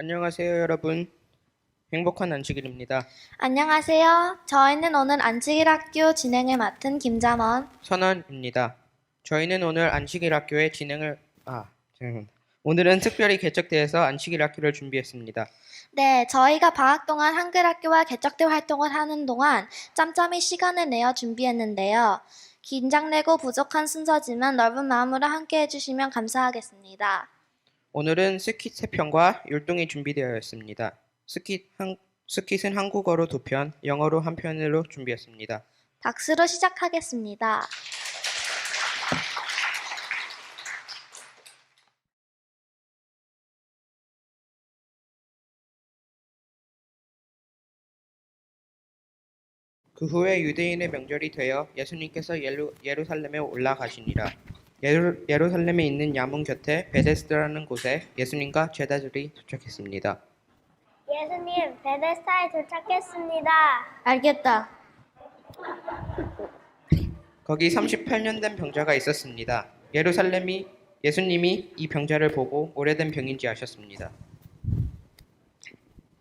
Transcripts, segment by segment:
안녕하세요, 여러분. 행복한 안식일입니다. 안녕하세요. 저희는 오늘 안치길 학교 진행을 맡은 김자먼. 선언입니다. 저희는 오늘 안식일 학교의 진행을 아, 죄송합니다. 오늘은 특별히 개척대에서 안식일 학교를 준비했습니다. 네, 저희가 방학 동안 한글 학교와 개척대 활동을 하는 동안 짬짬이 시간을 내어 준비했는데요. 긴장되고 부족한 순서지만 넓은 마음으로 함께 해주시면 감사하겠습니다. 오늘은 스킷 3편과 율동이 준비되어 있습니다. 스킷 한, 스킷은 한국어로 2편, 영어로 한 편으로 준비했습니다. 박수로 시작하겠습니다. 그 후에 유대인의 명절이 되어 예수님께서 예루, 예루살렘에 올라가시니라. 예루, 예루 살렘에 있는 야문 곁에 베데스다라는 곳에 예수님과 제자들이 도착했습니다. 예수님, 베데스다에 도착했습니다. 알겠다. 거기 38년 된 병자가 있었습니다. 예루살렘이 예수님이 이 병자를 보고 오래된 병인지 아셨습니다.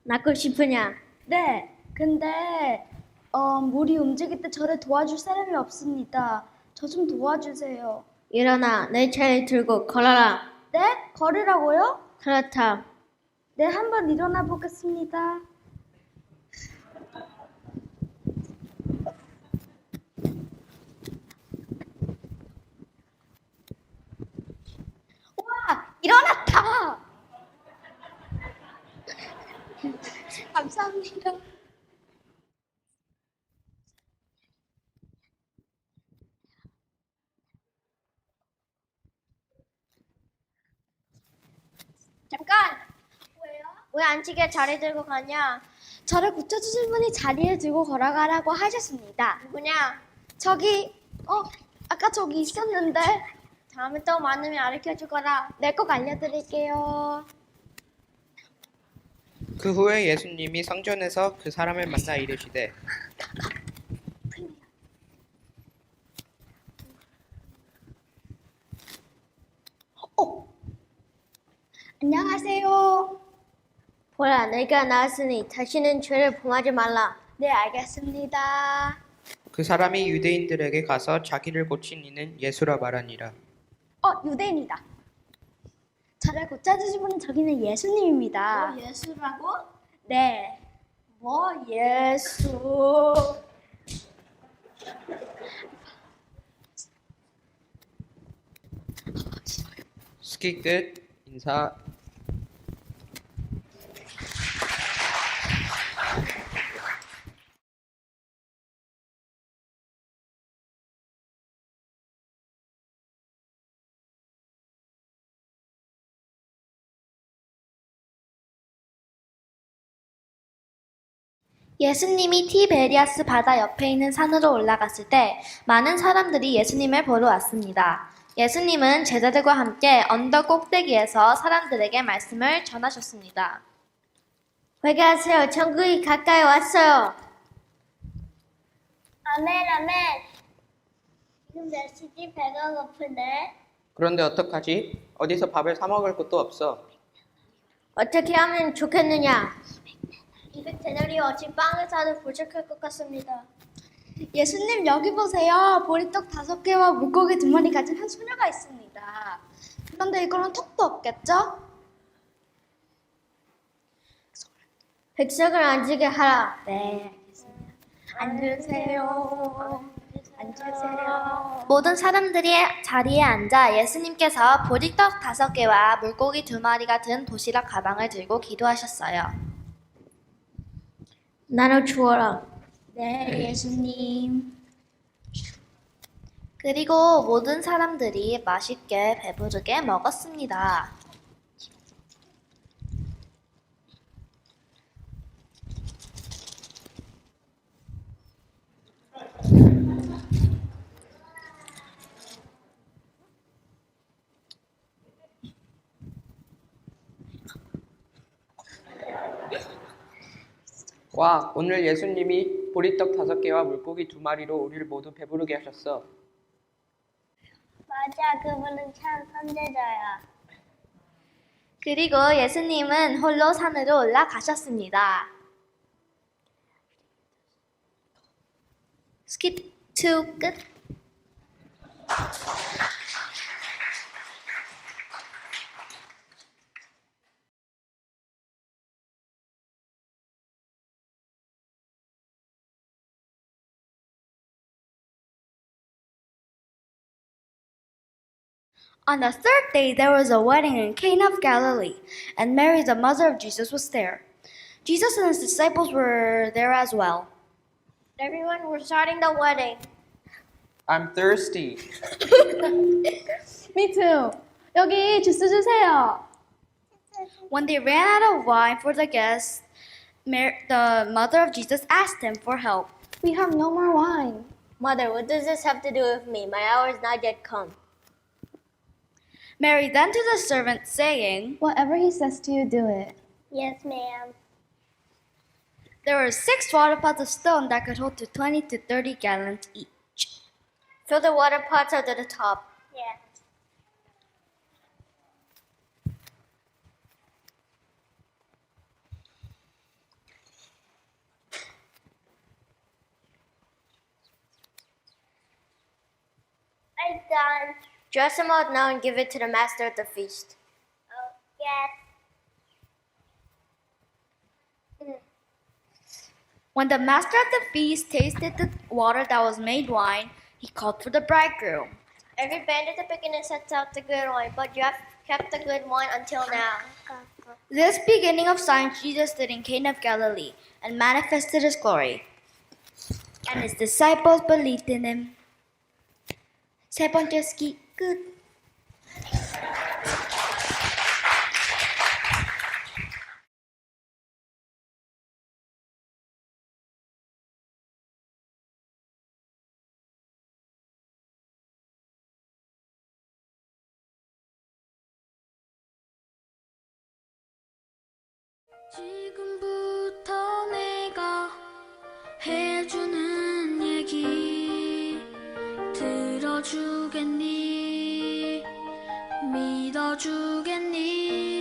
낫고 싶으냐? 네, 근데 어, 물이 움직일 때 저를 도와줄 사람이 없습니다. 저 좀 도와주세요. 일어나, 내 차를 들고 걸어라. 네? 걸으라고요? 그렇다. 네, 한번 일어나 보겠습니다. 와, 일어났다! 감사합니다. 잠깐! 왜 안치게 자리 들고 가냐? 저를 고쳐주신 분이 자리에 들고 걸어가라고 하셨습니다. 누구냐? 저기, 어, 아까 저기 있었는데. 다음에 또 많으면 가르쳐 주거라. 네, 꼭 알려드릴게요. 그 후에 예수님이 성전에서 그 사람을 만나 이르시되 안녕하세요. 보라, 내가 나왔으니 다시는 죄를 범하지 말라. 네, 알겠습니다. 그 사람이 유대인들에게 가서 자기를 고친 이는 예수라 말하니라. 어, 유대인이다. 저를 고쳐주신 분은 저기는 예수님입니다. 예수라고? 네. 뭐 예수? 스키 끝 인사 예수님이 티베리아스 바다 옆에 있는 산으로 올라갔을 때 많은 사람들이 예수님을 보러 왔습니다. 예수님은 제자들과 함께 언덕 꼭대기에서 사람들에게 말씀을 전하셨습니다. 회개하세요. 천국이 가까이 왔어요. 아멘, 아멘. 지금 몇 시지? 배가 고픈데. 그런데 어떡하지? 어디서 밥을 사 먹을 것도 없어. 어떻게 하면 좋겠느냐? 200데나리 어치 빵을 사도 부족할 것 같습니다. 예수님 여기 보세요. 보리떡 다섯 개와 물고기 두 마리 가진 한 소녀가 있습니다. 그런데 이거는 턱도 없겠죠? 백석을 앉게 하라. 네, 알겠습니다. 앉으세요. 앉으세요. 모든 사람들이 자리에 앉아 예수님께서 보리떡 다섯 개와 물고기 두 마리가 든 도시락 가방을 들고 기도하셨어요. 나눠 주어라. 네, 예수님. 그리고 모든 사람들이 맛있게 배부르게 먹었습니다. 와, 오늘 예수님이 보리떡 다섯 개와 물고기 두 마리로 우리를 모두 배부르게 하셨어. 맞아, 그분은 참 선제자야. 그리고 예수님은 홀로 산으로 올라가셨습니다. 스킵 2 끝. On the third day, there was a wedding in Cana of Galilee, and Mary, the mother of Jesus, was there. Jesus and his disciples were there as well. Everyone, we're starting the wedding. I'm thirsty. Me too. 여기 주스 주세요. When they ran out of wine for the guests, Mar- the mother of Jesus asked him for help. We have no more wine. Mother, what does this have to do with me? My hour is not yet come. Mary then to the servant, saying, Whatever he says to you, do it. Yes, ma'am. There were six water pots of stone that could hold to 20 to 30 gallons each. Fill the water pots up to the top. Yes. I'm done. Dress them out now and give it to the master of the feast. Oh, yes. When the master of the feast tasted the water that was made wine, he called for the bridegroom. Every band at the beginning sets out the good wine, but you have kept the good wine until now. This beginning of signs Jesus did in Cana of Galilee and manifested his glory. And his disciples believed in him. 세 번째 스키 끝. 지금부터 믿어주겠니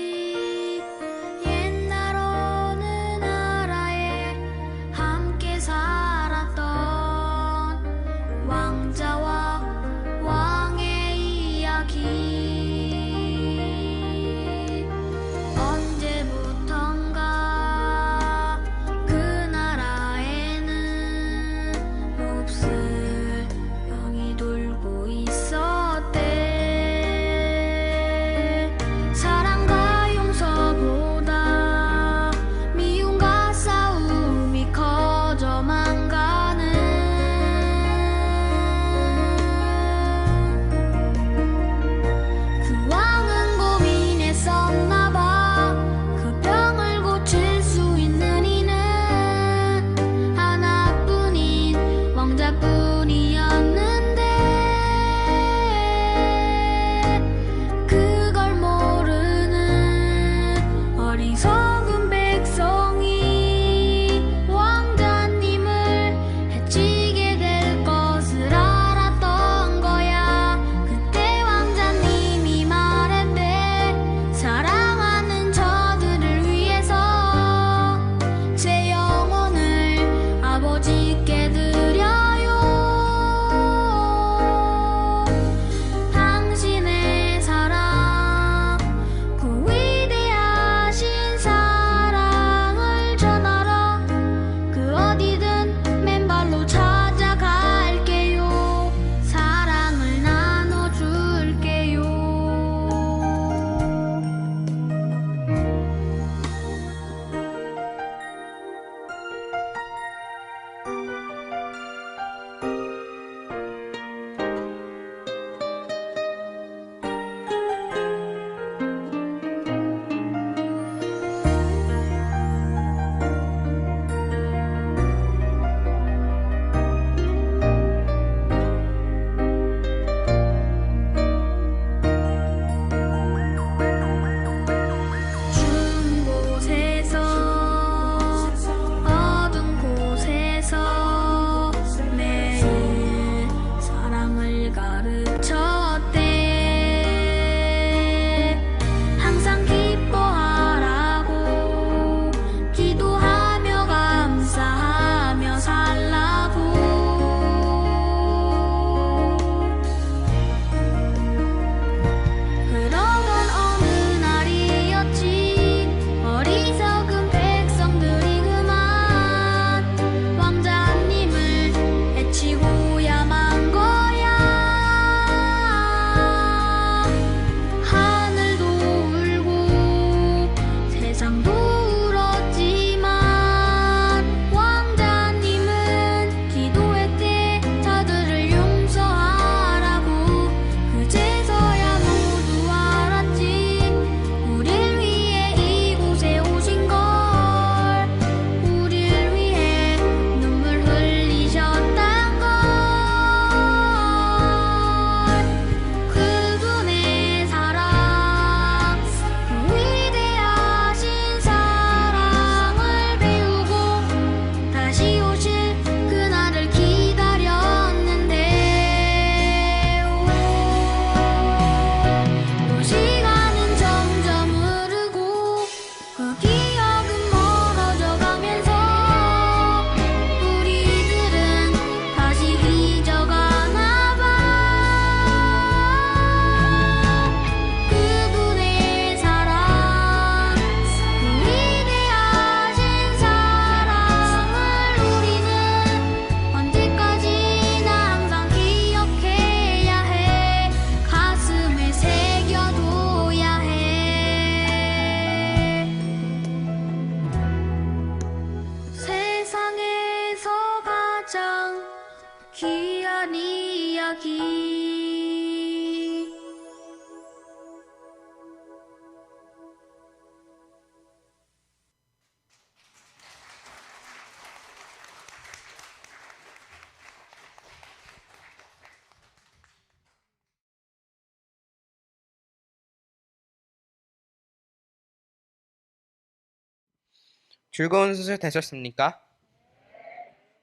즐거운 순서 되셨습니까?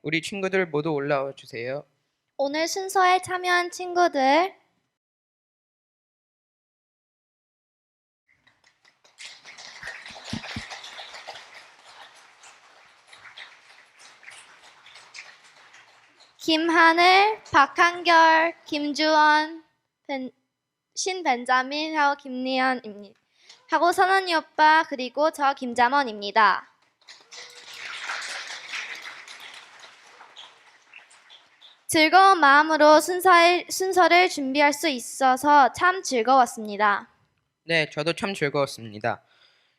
우리 친구들 모두 올라와 주세요. 오늘 순서에 참여한 친구들 김하늘, 박한결, 김주원, 벤, 신벤자민 하고 김리연입니다. 하고 선언이 오빠 그리고 저 김자먼입니다. 즐거운 마음으로 순서를, 순서를 준비할 수 있어서 참 즐거웠습니다. 네, 저도 참 즐거웠습니다.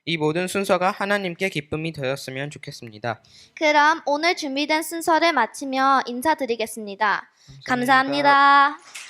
이 모든 순서가 하나님께 기쁨이 되었으면 좋겠습니다. 그럼 오늘 준비된 순서를 마치며 인사드리겠습니다 감사합니다. 감사합니다.